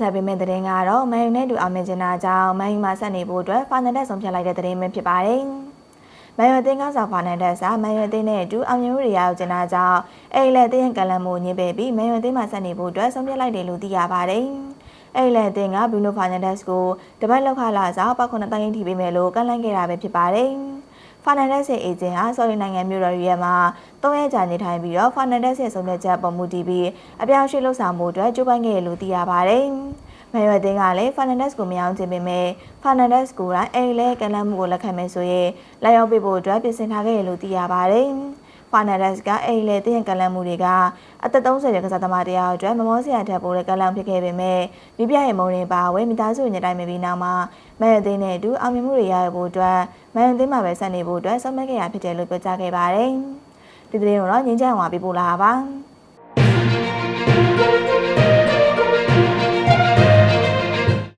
ခဲ့ပေမဲ့သတင်းကတော့မန်ယူနဲ့တူအောင်မြင်ချင်တာကြောင့်မန်ယူမှာဆက်နေဖို့အတွက်ဖာနန်ဒက်ဆုံးဖြတ်လိုက်တဲ့သတင်းပဲဖြစ်ပါတယ်။မန်ယူအသင်းကစားဖာနန်ဒက်စာမန်ယူအသင်းနဲ့အတူအောင်မြင်မှုတွေရရောက်ချင်တာကြောင့်အဲ့ဒီလက်အသင်းရဲ့ကလန်မှုညှိပေးပြီးမန်ယူအသင်းမှာဆက်နေဖို့အတွက်ဆုံးဖြတ်လိုက်တယ်လို့သိရပါတယ်။အဲ့ဒီလက်အသင်းကဘရူနိုဖာနန်ဒက်စ်ကိုတပတ်လောက်ခလာစားပောက်ခွန်တိုင်းထိပေးမယ်လို့ကန့်လန့်ခဲ့တာပဲဖြစ်ပါတယ်။ ဖာနန်ဒက်စ်ရဲ့အေဂျင့်ဟာဆော်ရီနိုင်ငံမြို့တော်ရဲမှာ၃ရက်ကြာနေထိုင်ပြီးတော့ဖာနန်ဒက်စ်ရဲ့ဆုံးဖြတ်ချက်ပေါ်မူတည်ပြီးအပြောင်းအရွှေ့လှုပ်ဆောင်မှုအတွက်ကြိုးပမ်းခဲ့ရလို့သိရပါတယ်။မယ်ရွယ်တင်ကလည်းဖာနန်ဒက်စ်ကိုမရောခြင်းပေမဲ့ဖာနန်ဒက်စ်ကိုယ်တိုင်အဲ့လေကလန်မှုကိုလက်ခံမယ်ဆိုရင်လက်ရောက်ပေးဖို့အတွက်ပြင်ဆင်ထားခဲ့ရလို့သိရပါတယ်။ဖာနန်ဒက်စ်ကအဲ့လေတင်းကလန်မှုတွေကအသက်30ရဲ့ကစားသမားတရားအတွက်မမောစရာထက်ပိုတဲ့ကလန်ဖြစ်ခဲ့ပေမဲ့မိပြရဲ့မုံရင်ပါဝဲမိသားစုညတိုင်းမြပြီးနောက်မှာမယ်ရွယ်တင်နဲ့အတူအောင်မြင်မှုတွေရရဖို့အတွက် မန်ယူသင်းမှာပဲဆက်နေဖို့အတွက်ဆုံးဖြတ်ခဲ့ရဖြစ်တယ်လို့ပြောကြားခဲ့ပါတယ်။ဒီသတင်းကိုတော့ငင်းချမ်းဝါပြပို့လာတာပါ။